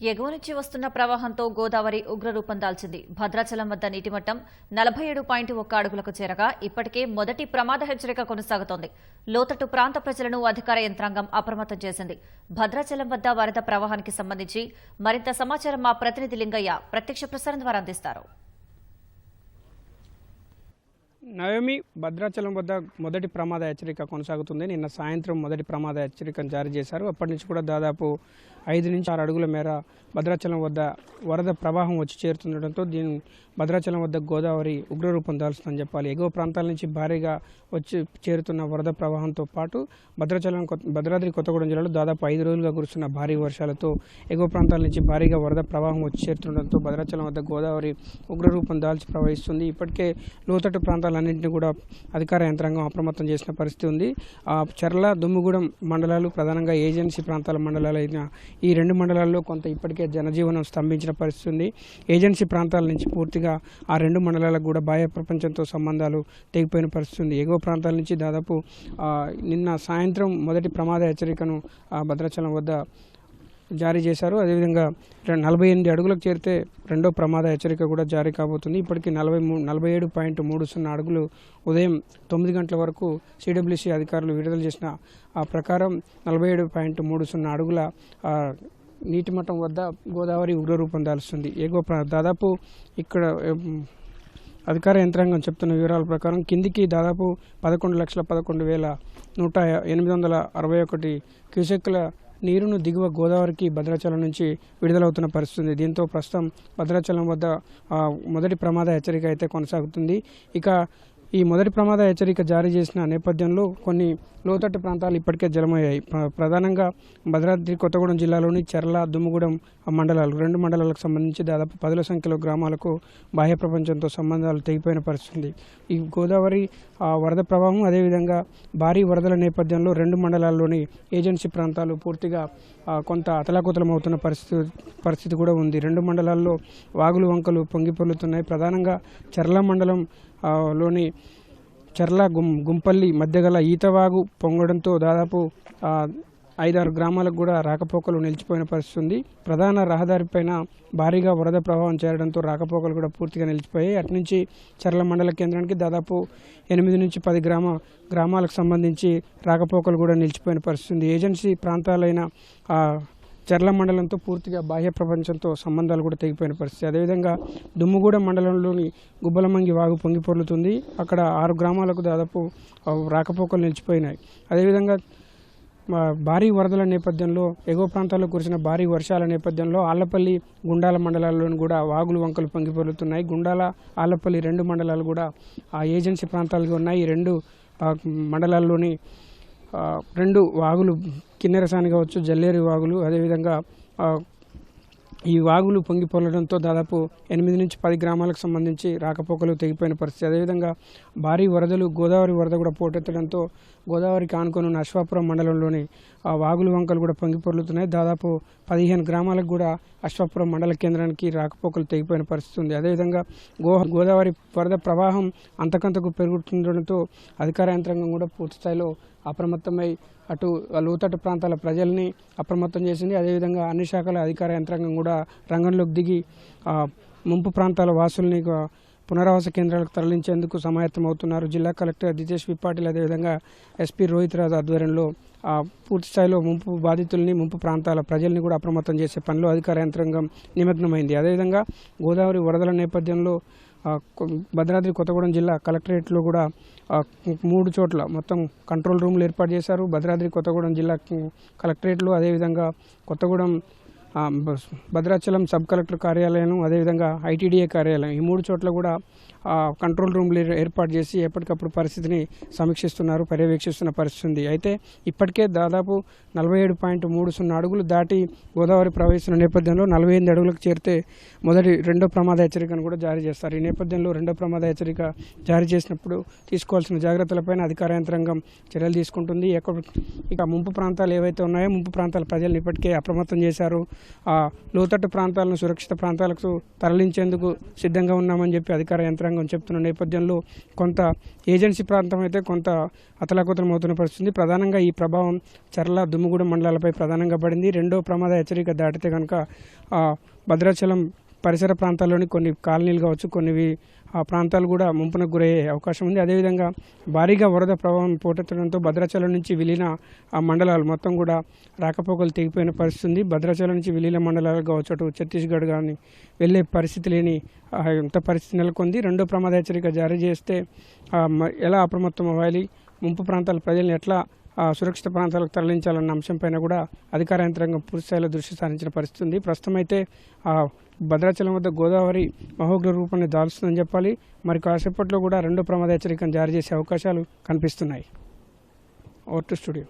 ఎగువ నుంచి వస్తున్న ప్రవాహంతో గోదావరి ఉగ్రరూపం దాల్చింది. భద్రాచలం వద్ద నీటి మట్టం నలభై ఏడు పాయింట్ ఒక్క అడుగులకు చేరగా ఇప్పటికే మొదటి ప్రమాద హెచ్చరిక కొనసాగుతోంది. లోతట్టు ప్రాంత ప్రజలను అధికార యంత్రాంగం అప్రమత్తం చేసింది. భద్రాచలం వద్ద వరద ప్రవాహానికి సంబంధించి మరింత సమాచారం మా ప్రతినిధి లింగయ్య ప్రత్యక్ష ప్రసారం ద్వారా అందిస్తారు. నవమి భద్రాచలం వద్ద మొదటి ప్రమాద హెచ్చరిక కొనసాగుతుంది. నిన్న సాయంత్రం మొదటి ప్రమాద హెచ్చరికను జారీ చేశారు. అప్పటి నుంచి కూడా దాదాపు ఐదు నుంచి ఆరు అడుగుల మేర భద్రాచలం వద్ద వరద ప్రవాహం వచ్చి చేరుతుండటంతో దీని భద్రాచలం వద్ద గోదావరి ఉగ్రరూపం దాల్స్తుందని చెప్పాలి. ఎగువ ప్రాంతాల నుంచి భారీగా వచ్చి చేరుతున్న వరద ప్రవాహంతో పాటు భద్రాచలం కొత్త- భద్రాద్రి కొత్తగూడెం జిల్లాలో దాదాపు ఐదు రోజులుగా కురుస్తున్న భారీ వర్షాలతో ఎగువ ప్రాంతాల నుంచి భారీగా వరద ప్రవాహం వచ్చి చేరుతుండటంతో భద్రాచలం వద్ద గోదావరి ఉగ్రరూపం దాల్చి ప్రవహిస్తుంది. ఇప్పటికే లోతట్టు ప్రాంతాలన్నింటినీ కూడా అధికార యంత్రాంగం అప్రమత్తం చేసిన పరిస్థితి ఉంది. ఆ చర్ల దుమ్ముగూడెం మండలాలు ప్రధానంగా ఏజెన్సీ ప్రాంతాల మండలాలు అయిన ఈ రెండు మండలాల్లో కొంత ఇప్పటికే జనజీవనం స్తంభించిన పరిస్థితి ఉంది. ఏజెన్సీ ప్రాంతాల నుంచి పూర్తిగా ఆ రెండు మండలాలకు కూడా బాహ్య ప్రపంచంతో సంబంధాలు తెగిపోయిన పరిస్థితి ఉంది. ఎగువ ప్రాంతాల నుంచి దాదాపు నిన్న సాయంత్రం మొదటి ప్రమాద హెచ్చరికను భద్రాచలం వద్ద జారీ చేశారు. అదేవిధంగా రె- నలభై ఎనిమిది అడుగులకు చేరితే రెండో ప్రమాద హెచ్చరిక కూడా జారీ కాబోతుంది. ఇప్పటికీ నలభై మూ నలభై ఏడు పాయింట్ మూడు సున్నా అడుగులు ఉదయం తొమ్మిది గంటల వరకు సిడబ్ల్యూసీ అధికారులు విడుదల చేసిన ఆ ప్రకారం నలభై ఏడు పాయింట్ మూడు సున్నా అడుగుల నీటి మట్టం వద్ద గోదావరి ఉగ్రరూపం దాల్స్తుంది ఎగువ ప్రా- దాదాపు ఇక్కడ అధికార యంత్రాంగం చెప్తున్న వివరాల ప్రకారం కిందికి దాదాపు పదకొండు లక్షల పదకొండు వేల నూట ఎనిమిది వందల అరవై ఒకటి క్యూసెక్ల నీరును దిగువ గోదావరికి భద్రాచలం నుంచి విడుదలవుతున్న పరిస్థితి దీంతో ప్రస్తుతం భద్రాచలం వద్ద మొదటి ప్రమాద హెచ్చరిక అయితే కొనసాగుతుంది. ఇక ఈ మొదటి ప్రమాద హెచ్చరిక జారీ చేసిన నేపథ్యంలో కొన్ని లోతట్టు ప్రాంతాలు ఇప్పటికే జలమయ్యాయి. ప్రధానంగా భద్రాద్రి కొత్తగూడెం జిల్లాలోని చెర్ల దుమ్ముగూడెం మండలాలు. రెండు మండలాలకు సంబంధించి దాదాపు పదుల సంఖ్యలో గ్రామాలకు బాహ్య ప్రపంచంతో సంబంధాలు తెగిపోయిన పరిస్థితి. ఈ గోదావరి ఆ, వరద ప్రవాహం అదేవిధంగా భారీ వరదల నేపథ్యంలో రెండు మండలాల్లోని ఏజెన్సీ ప్రాంతాలు పూర్తిగా కొంత అతలాకుతలం అవుతున్న పరిస్థితి పరిస్థితి కూడా ఉంది. రెండు మండలాల్లో వాగులు వంకలు పొంగిపొల్లుతున్నాయి ప్రధానంగా చెర్ల మండలం లోని చర్ల గుం గుంపల్లి మధ్య గల ఈతవాగు పొంగడంతో దాదాపు ఐదారు గ్రామాలకు కూడా రాకపోకలు నిలిచిపోయిన పరిస్థితి ఉంది ప్రధాన రహదారిపైన భారీగా వరద ప్రభావం చేరడంతో రాకపోకలు కూడా పూర్తిగా నిలిచిపోయాయి. అటు నుంచి చర్ల మండల కేంద్రానికి దాదాపు ఎనిమిది నుంచి పది గ్రామ గ్రామాలకు సంబంధించి రాకపోకలు కూడా నిలిచిపోయిన పరిస్థితి ఉంది ఏజెన్సీ ప్రాంతాలైన చర్ల మండలంతో పూర్తిగా బాహ్య ప్రపంచంతో సంబంధాలు కూడా తెగిపోయిన పరిస్థితి. అదేవిధంగా దుమ్ముగూడెం మండలంలోని గుబ్బలమంగి వాగు పొంగిపొర్లుతుంది అక్కడ ఆరు గ్రామాలకు దాదాపు రాకపోకలు నిలిచిపోయినాయి. అదేవిధంగా భారీ వరదల నేపథ్యంలో ఎగువ ప్రాంతాల్లో కురిసిన భారీ వర్షాల నేపథ్యంలో ఆళ్ళపల్లి గుండాల మండలాల్లోని కూడా వాగులు వంకలు పొంగిపొర్లుతున్నాయి గుండాల ఆళ్ళపల్లి రెండు మండలాలు కూడా ఆ ఏజెన్సీ ప్రాంతాలుగా ఉన్నాయి. ఈ రెండు మండలాల్లోని రెండు వాగులు కిన్నెరసాని కావచ్చు జల్లేరు వాగులు అదేవిధంగా ఈ వాగులు పొంగి పొరలడంతో దాదాపు ఎనిమిది నుంచి పది గ్రామాలకు సంబంధించి రాకపోకలు తెగిపోయిన పరిస్థితి. అదేవిధంగా భారీ వరదలు గోదావరి వరద కూడా పోటెత్తడంతో గోదావరికి ఆనుకొని ఉన్న అశ్వాపురం మండలంలోని ఆ వాగులు వంకలు కూడా పొంగిపొరులుతున్నాయి దాదాపు పదిహేను గ్రామాలకు కూడా అశ్వాపురం మండల కేంద్రానికి రాకపోకలు తెగిపోయిన పరిస్థితి ఉంది. అదేవిధంగా గో గోదావరి వరద ప్రవాహం అంతకంతకు పెరుగుతుండడంతో అధికార యంత్రాంగం కూడా పూర్తి స్థాయిలో అప్రమత్తమై అటు లోతట్టు ప్రాంతాల ప్రజల్ని అప్రమత్తం చేసింది. అదేవిధంగా అన్ని శాఖల అధికార యంత్రాంగం కూడా రంగంలోకి దిగి ముంపు ప్రాంతాల వాసుల్ని పునరావాస కేంద్రాలకు తరలించేందుకు సమాయత్తం అవుతున్నారు. జిల్లా కలెక్టర్ దితేష్ విపాటిల్ అదేవిధంగా ఎస్పీ రోహిత్ రాజ్ ఆధ్వర్యంలో ఆ, పూర్తి స్థాయిలో ముంపు బాధితుల్ని ముంపు ప్రాంతాల ప్రజల్ని కూడా అప్రమత్తం చేసే పనిలో అధికార యంత్రాంగం నిమగ్నమైంది. అదేవిధంగా గోదావరి వరదల నేపథ్యంలో భద్రాద్రి కొత్తగూడెం జిల్లా కలెక్టరేట్లో కూడా మూడు చోట్ల మొత్తం కంట్రోల్ రూమ్లు ఏర్పాటు చేశారు. భద్రాద్రి కొత్తగూడెం జిల్లా కలెక్టరేట్లు అదేవిధంగా కొత్తగూడెం భద్రాచలం సబ్ కలెక్టర్ కార్యాలయం అదేవిధంగా ఐటీడీఏ కార్యాలయం ఈ మూడు చోట్ల కూడా కంట్రోల్ రూమ్లు ఏర్పాటు చేసి ఎప్పటికప్పుడు పరిస్థితిని సమీక్షిస్తున్నారు పర్యవేక్షిస్తున్న పరిస్థితి ఉంది. అయితే ఇప్పటికే దాదాపు నలభై ఏడు పాయింట్ మూడు సున్నా అడుగులు దాటి గోదావరి ప్రవహిస్తున్న నేపథ్యంలో నలభై ఎనిమిది అడుగులకు చేరితే మొదటి రెండో ప్రమాద హెచ్చరికను కూడా జారీ చేస్తారు. ఈ నేపథ్యంలో రెండో ప్రమాద హెచ్చరిక జారీ చేసినప్పుడు తీసుకోవాల్సిన జాగ్రత్తలపైన అధికార యంత్రాంగం చర్యలు తీసుకుంటుంది. ఎక్కడ ఇక ముంపు ప్రాంతాలు ఏవైతే ఉన్నాయో ముంపు ప్రాంతాల ప్రజలను ఇప్పటికే అప్రమత్తం చేశారు. ఆ లోతట్టు ప్రాంతాలను సురక్షిత ప్రాంతాలకు తరలించేందుకు సిద్ధంగా ఉన్నామని చెప్పి అధికార యంత్రాంగం యంత్రాంగం చెప్తున్న నేపథ్యంలో కొంత ఏజెన్సీ ప్రాంతం అయితే కొంత అతలాకుతలం అవుతున్న పరిస్థితి. ప్రధానంగా ఈ ప్రభావం చర్ల దుమ్ముగూడెం మండలాలపై ప్రధానంగా పడింది. రెండో ప్రమాద హెచ్చరిక దాటితే కనుక ఆ, భద్రాచలం పరిసర ప్రాంతాల్లోని కొన్ని కాలనీలు కావచ్చు కొన్ని ఆ ప్రాంతాలు కూడా ముంపునకు గురయ్యే అవకాశం ఉంది. అదేవిధంగా భారీగా వరద ప్రభావం పోటెత్తడంతో భద్రాచలం నుంచి విలీన ఆ మండలాలు మొత్తం కూడా రాకపోకలు తెగిపోయిన పరిస్థితి ఉంది. భద్రాచలం నుంచి విలీన మండలాలు కావచ్చు అటు ఛత్తీస్గఢ్ కానీ వెళ్ళే పరిస్థితి లేని ఆ, ఇంత పరిస్థితి నెలకొంది. రెండో ప్రమాద హెచ్చరిక జారీ చేస్తే ఎలా అప్రమత్తం అవ్వాలి ముంపు ప్రాంతాల ప్రజలను ఎట్లా సురక్షిత ప్రాంతాలకు తరలించాలన్న అంశంపైన కూడా అధికార యంత్రాంగం పూర్తి స్థాయిలో దృష్టి సారించిన పరిస్థితి ఉంది. ప్రస్తుతం అయితే భద్రాచలం వద్ద గోదావరి మహోగ్ర రూపాన్ని దాల్స్తుందని చెప్పాలి. మరి కాసేపట్లో కూడా రెండో ప్రమాద హెచ్చరికను జారీ చేసే అవకాశాలు కనిపిస్తున్నాయి. Over to studio.